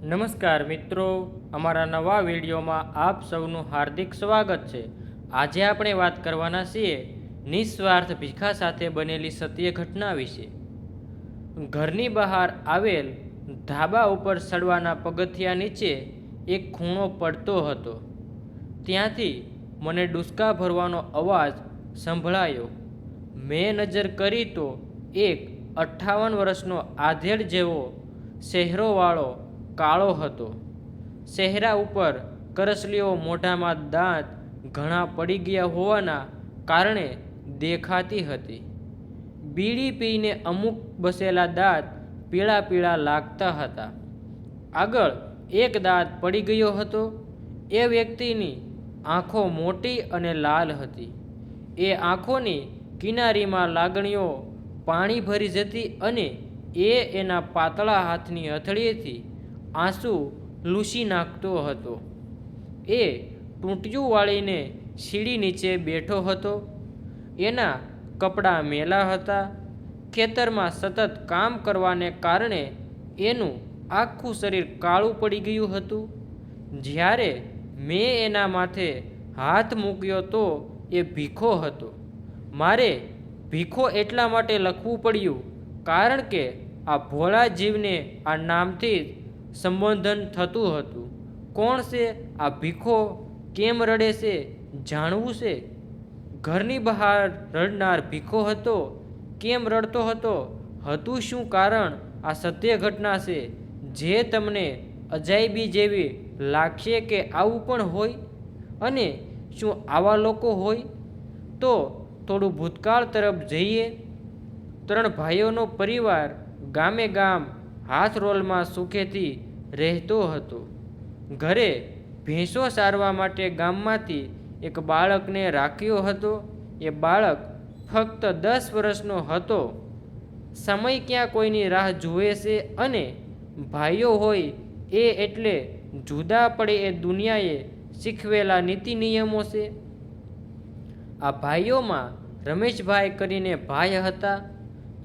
નમસ્કાર મિત્રો, અમારા નવા વિડીયોમાં આપ સૌનું હાર્દિક સ્વાગત છે. આજે આપણે વાત કરવાના છીએ નિસ્વાર્થ ભીખા સાથે બનેલી સત્ય ઘટના વિશે. ઘરની બહાર આવેલ ધાબા ઉપર ચડવાના પગથિયા નીચે એક ખૂણો પડતો હતો. ત્યાંથી મને ડુસકા ભરવાનો અવાજ સંભળાયો. મેં નજર કરી તો એક અઠ્ઠાવન વર્ષનો આધેડ જેવો શહેરોવાળો કાળો હતો. ચહેરા ઉપર કરસલીઓ મોઢામાં દાંત ઘણા પડી ગયા હોવાના કારણે દેખાતી હતી. બીડી પીને અમુક બસેલા દાંત પીળા પીળા લાગતા હતા. આગળ એક દાંત પડી ગયો હતો. એ વ્યક્તિની આંખો મોટી અને લાલ હતી. એ આંખોની કિનારીમાં લાગણીઓ પાણી ભરી જતી અને એ એના પાતળા હાથની હથળીએથી આંસુ લૂસી નાખતો હતો. એ ટૂંટિયું વાળીને સીડી નીચે બેઠો હતો. એના કપડાં મેલા હતા. ખેતરમાં સતત કામ કરવાને કારણે એનું આખું શરીર કાળું પડી ગયું હતું. જ્યારે મેં એના માથે હાથ મૂક્યો તો એ ભીખો હતો. મારે ભીખો એટલા માટે લખવું પડ્યું કારણ કે આ ભોળા જીવને આ નામથી જ સંબોધન થતું હતું. કોણ છે? આ ભીખો કેમ રડે છે? જાણવું છે? ઘરની બહાર રડનાર ભીખો હતો? કેમ રડતો હતો? હતું શું કારણ? આ સત્ય ઘટના છે. જે તમને અજાયબી જેવી લાગશે કે આવું પણ હોય? અને શું આવા લોકો હોય? તો થોડું ભૂતકાળ તરફ જઈએ. ત્રણ ભાઈઓનો પરિવાર ગામે ગામ હાથ રોલમાં સુખેથી રહેતો હતો. ઘરે ભેંસો સારવા માટે ગામમાંથી એક બાળકને રાખ્યો હતો. એ બાળક ફક્ત દસ વર્ષનો હતો. સમય ક્યાં કોઈની રાહ જુએ છે અને ભાઈઓ હોય એ એટલે જુદા પડે એ દુનિયાએ શીખવેલા નીતિ નિયમો છે. આ ભાઈઓમાં રમેશભાઈ કરીને ભાઈ હતા.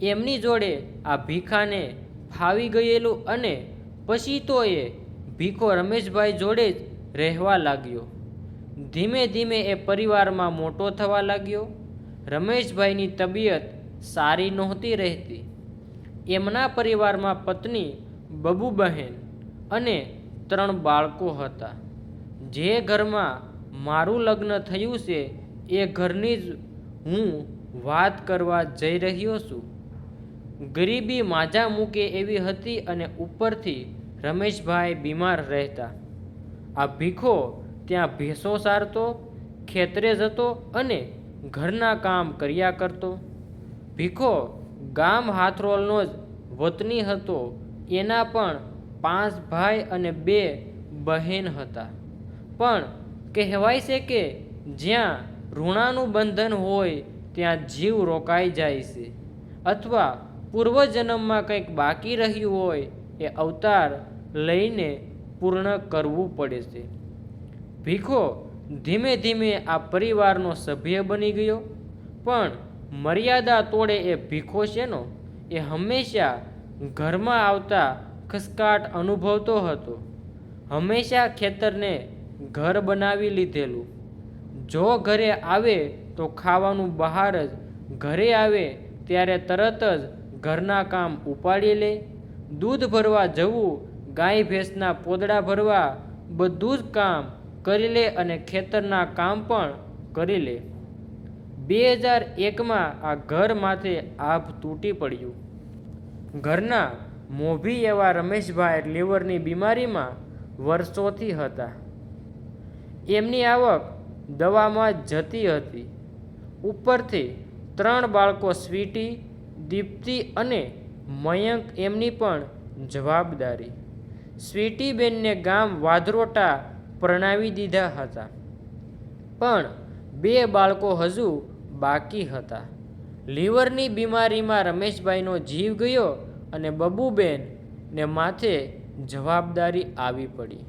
એમની જોડે આ ભીખાને ફાવી ગયેલું અને પછી તો એ ભીખો રમેશભાઈ જોડે જ રહેવા લાગ્યો. ધીમે ધીમે એ પરિવારમાં મોટો થવા લાગ્યો. રમેશભાઈની તબિયત સારી નહોતી રહેતી. એમના પરિવારમાં પત્ની, બબુ બહેન અને ત્રણ બાળકો હતા. જે ઘરમાં મારું લગ્ન થયું છે એ ઘરની જ હું વાત કરવા જઈ રહ્યો છું. ગરીબી માજા મૂકે એવી હતી અને ઉપરથી રમેશભાઈ બીમાર રહેતા. આ ભીખો ત્યાં ભેંસો સારતો, ખેતરે જતો અને ઘરના કામ કર્યા કરતો. ભીખો ગામ હાથરોલનો જ વતની હતો, એના પણ પાંચ ભાઈ અને બે બહેન હતા. પણ કહેવાય છે કે જ્યાં ઋણાનું બંધન હોય, ત્યાં જીવ રોકાઈ જાય છે. અથવા પૂર્વજન્મમાં કંઈક બાકી રહ્યું હોય એ અવતાર લઈને પૂર્ણ કરવું પડે છે. ભીખો ધીમે ધીમે આ પરિવારનો સભ્ય બની ગયો, પણ મર્યાદા તોડે એ ભીખો છેનો એ હંમેશા ઘરમાં આવતા ખસકાટ અનુભવતો હતો. હંમેશા ખેતરને ઘર બનાવી લીધેલું. જો ઘરે આવે તો ખાવાનું બહાર જ ઘરે આવે ત્યારે તરત જ ઘરના કામ ઉપાડી લે, દૂધ ભરવા જવું, ગાય ભેંસના પોદડા ભરવા, બધું જ કામ કરી લે અને ખેતરના કામ પણ કરી લે. બે હજાર એકમાં આ ઘર માથે આભ તૂટી પડ્યું. ઘરના મોભી એવા રમેશભાઈ લીવરની બીમારીમાં વર્ષોથી હતા. એમની આવક દવામાં જતી હતી. ઉપરથી ત્રણ બાળકો સ્વીટી દીપ્તિ અને મયંક એમની પણ જવાબદારી. સ્વીટીબેનને ગામ વાધરોટા પરણાવી દીધા હતા. પણ બે બાળકો હજુ બાકી હતા. લીવરની બીમારીમાં રમેશભાઈનો જીવ ગયો અને બબુબેન ને માથે જવાબદારી આવી પડી.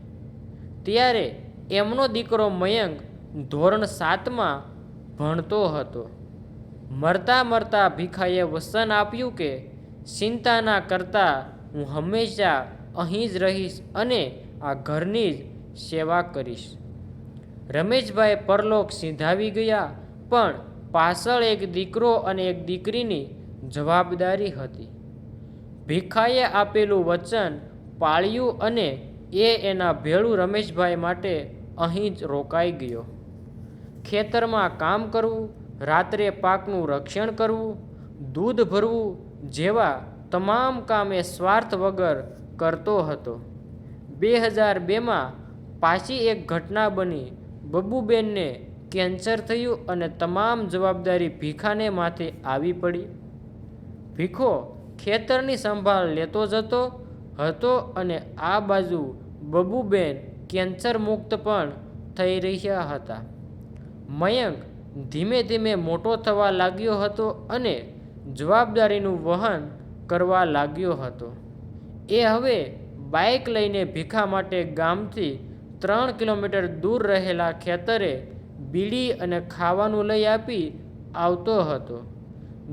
ત્યારે એમનો દીકરો મયંક ધોરણ સાતમાં ભણતો હતો. મરતા મરતા ભીખાએ વસન આપ્યું કે ચિંતા ના કરતા હું હંમેશા અહીં જ રહીશ અને આ ઘરની જ સેવા કરીશ. રમેશભાઈ પરલોક સિંધાવી ગયા, પણ પાછળ એક દીકરો અને એક દીકરીની જવાબદારી હતી. ભીખાએ આપેલું વચન પાળ્યું અને એ એના ભેળું રમેશભાઈ માટે અહીં જ રોકાઈ ગયો. ખેતરમાં કામ કરવું રાત્રે પાકનું રક્ષણ કરવું, દૂધ ભરવું જેવા તમામ કામે સ્વાર્થ વગર કરતો હતો. બે હજાર બેમાં પાછી એક ઘટના બની. બબ્બુબેનને કેન્સર થયું અને તમામ જવાબદારી ભીખાને માથે આવી પડી. ભીખો ખેતરની સંભાળ લેતો જતો હતો અને આ બાજુ બબુબેન કેન્સર મુક્ત પણ થઈ રહ્યા હતા. મયંક ધીમે ધીમે મોટો થવા લાગ્યો હતો અને જવાબદારીનું વહન કરવા લાગ્યો હતો. એ હવે બાઇક લઈને ભીખા માટે ગામથી ત્રણ કિલોમીટર દૂર રહેલા ખેતરે બીડી અને ખાવાનું લઈ આપી આવતો હતો.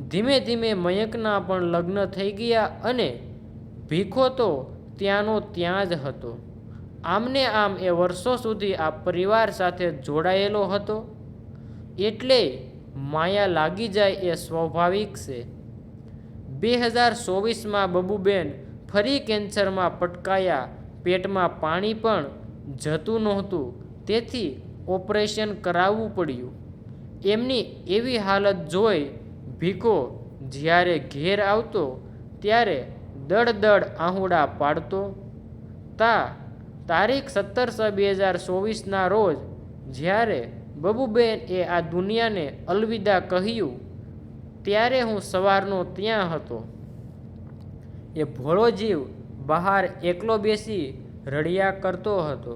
ધીમે ધીમે મયંકના પણ લગ્ન થઈ ગયા અને ભીખો તો ત્યાંનો ત્યાં જ હતો. આમને આમ એ વર્ષો સુધી આ પરિવાર સાથે જોડાયેલો હતો. એટલે માયા લાગી જાય એ સ્વાભાવિક છે. બે હજાર ચોવીસમાં બબુબેન ફરી કેન્સરમાં પટકાયા, પેટમાં પાણી પણ જતું નહોતું, તેથી ઓપરેશન કરાવવું પડ્યું. એમની એવી હાલત જોઈ ભીખો જ્યારે ઘેર આવતો, ત્યારે દડ આહુડા પાડતો, તા, તારીખ સત્તર છ બે હજાર ચોવીસના રોજ જ્યારે બબુબેન એ આ દુનિયાને અલવિદા કહ્યું, ત્યારે હું સવારનો ત્યાં હતો. એ ભોળો જીવ બહાર એકલો બેસી રડ્યા કરતો હતો.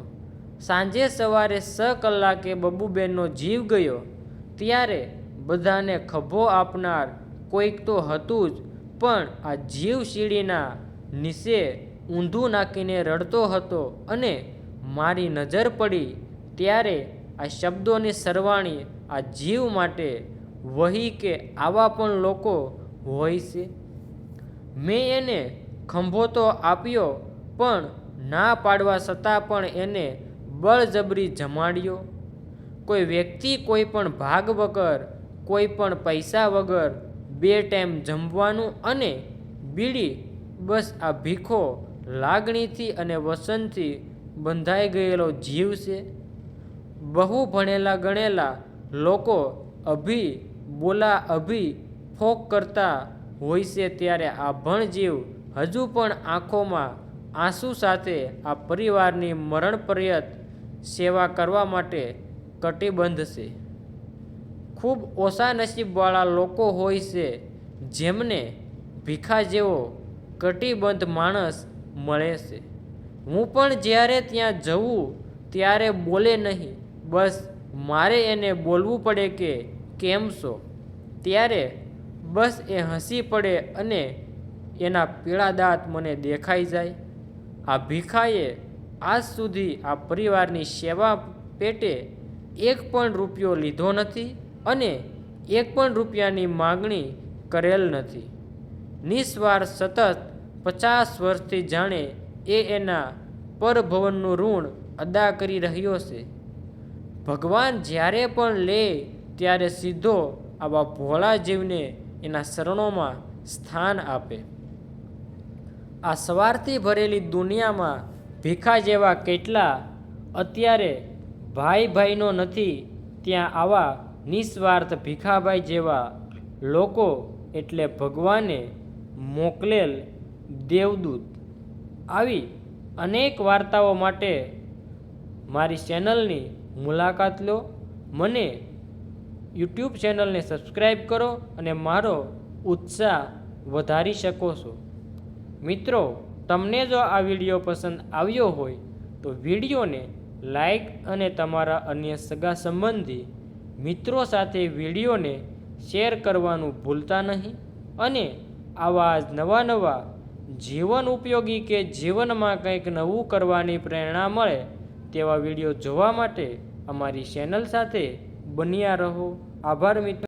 સાંજે સવારે છ કલાકે બબુબેનનો જીવ ગયો, ત્યારે બધાને ખભો આપનાર કોઈક તો હતું જ, પણ આ જીવ સીડીના નીચે ઊંધું નાખીને રડતો હતો અને મારી નજર પડી, ત્યારે આ શબ્દોની સરવાણી આ જીવ માટે વહી કે આવા પણ લોકો હોય છે. મેં એને ખંભો તો આપ્યો, પણ ના પાડવા છતાં પણ એને બળજબરી જમાડ્યો. કોઈ વ્યક્તિ કોઈ પણ ભાગ વગર, કોઈ પણ પૈસા વગર બે ટાઈમ જમવાનું અને બીડી, બસ આ ભીખો, લાગણીથી અને વસનથી બંધાઈ ગયેલો જીવ છે. બહુ ભણેલા ગણેલા લોકો અભી બોલા અભી ફોક કરતા હોય છે ત્યારે આ ભણજીવ હજુ પણ આંખોમાં આંસુ સાથે આ પરિવારની મરણપર્યત સેવા કરવા માટે કટિબંધ છે. ખૂબ ઓછા નસીબવાળા લોકો હોય છે જેમને ભીખા જેવો કટિબંધ માણસ મળે છે. હું પણ જ્યારે ત્યાં જવું ત્યારે બોલે નહીં. બસ મારે એને બોલવું પડે કે કેમ છો? ત્યારે બસ એ હસી પડે અને એના પીળા દાંત મને દેખાઈ જાય. આ ભીખાએ આજ સુધી આ પરિવારની સેવા પેટે એક પણ રૂપિયો લીધો નથી અને એક પણ રૂપિયાની માગણી કરેલ નથી. નિસ્વાર સતત પચાસ વર્ષથી જાણે એ એના પરભવનનું ઋણ અદા કરી રહ્યો છે. ભગવાન જ્યારે પણ લે, ત્યારે સીધો આવા ભોળા જીવને એના શરણોમાં સ્થાન આપે. આ સવારથી ભરેલી દુનિયામાં ભીખા જેવા કેટલા અત્યારે ભાઈ ભાઈનો નથી, ત્યાં આવા નિસ્વાર્થ ભીખાભાઈ જેવા લોકો એટલે ભગવાને મોકલેલ દેવદૂત. આવી અનેક વાર્તાઓ માટે મારી ચેનલની મુલાકાત લો. મને યુટ્યુબ ચેનલને સબસ્ક્રાઈબ કરો અને મારો ઉત્સાહ વધારી શકો છો. મિત્રો, તમને જો આ વીડિયો પસંદ આવ્યો હોય, તો વિડીયોને લાઈક અને તમારા અન્ય સગા સંબંધી મિત્રો સાથે વિડીયોને શેર કરવાનું ભૂલતા નહીં અને આવા જ નવા નવા જીવન ઉપયોગી કે જીવનમાં કંઈક નવું કરવાની પ્રેરણા મળે તેવા વીડિયો જોવા માટે અમારી ચેનલ સાથે બન્યા રહો. આભાર મિત્રો.